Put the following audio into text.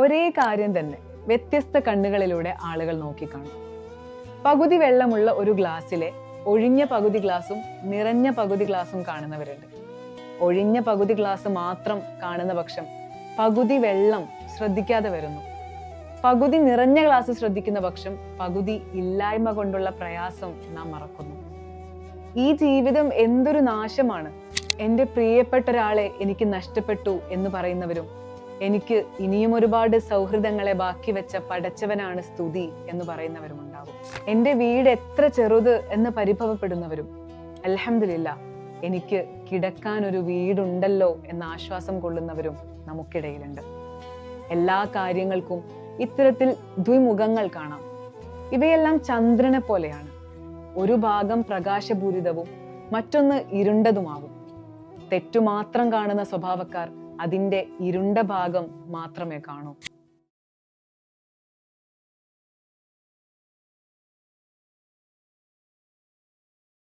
ഒരേ കാര്യം തന്നെ വ്യത്യസ്ത കണ്ണുകളിലൂടെ ആളുകൾ നോക്കിക്കാണും. പകുതി വെള്ളമുള്ള ഒരു ഗ്ലാസ്സിലെ ഒഴിഞ്ഞ പകുതി ഗ്ലാസും നിറഞ്ഞ പകുതി ഗ്ലാസും കാണുന്നവരുണ്ട്. ഒഴിഞ്ഞ പകുതി ഗ്ലാസ് മാത്രം കാണുന്ന പക്ഷം പകുതി വെള്ളം ശ്രദ്ധിക്കാതെ വരുന്നു. പകുതി നിറഞ്ഞ ഗ്ലാസ് ശ്രദ്ധിക്കുന്ന പക്ഷം പകുതി ഇല്ലായ്മ കൊണ്ടുള്ള പ്രയാസം നാം മറക്കുന്നു. ഈ ജീവിതം എന്തൊരു നാശമാണ്? എന്റെ പ്രിയപ്പെട്ട ഒരാളെ എനിക്ക് നഷ്ടപ്പെട്ടു എന്ന് പറയുന്നവരും എനിക്ക് ഇനിയും ഒരുപാട് സൗഹൃദങ്ങളെ ബാക്കി വെച്ച പടച്ചവനാണ് സ്തുതി എന്ന് പറയുന്നവരും ഉണ്ടാവും എന്റെ വീട് എത്ര ചെറുത് എന്ന് പരിഭവപ്പെടുന്നവരും അലഹമില്ല എനിക്ക് കിടക്കാൻ ഒരു വീടുണ്ടല്ലോ എന്ന ആശ്വാസം കൊള്ളുന്നവരും നമുക്കിടയിലുണ്ട്. എല്ലാ കാര്യങ്ങൾക്കും ഇത്തരത്തിൽ ദ്വിമുഖങ്ങൾ കാണാം. ഇവയെല്ലാം ചന്ദ്രനെ പോലെയാണ്. ഒരു ഭാഗം പ്രകാശപൂരിതവും മറ്റൊന്ന് ഇരുണ്ടതുമാവും. തെറ്റു മാത്രം കാണുന്ന സ്വഭാവക്കാർ അതിന്റെ ഇരുണ്ട ഭാഗം മാത്രമേ കാണൂ.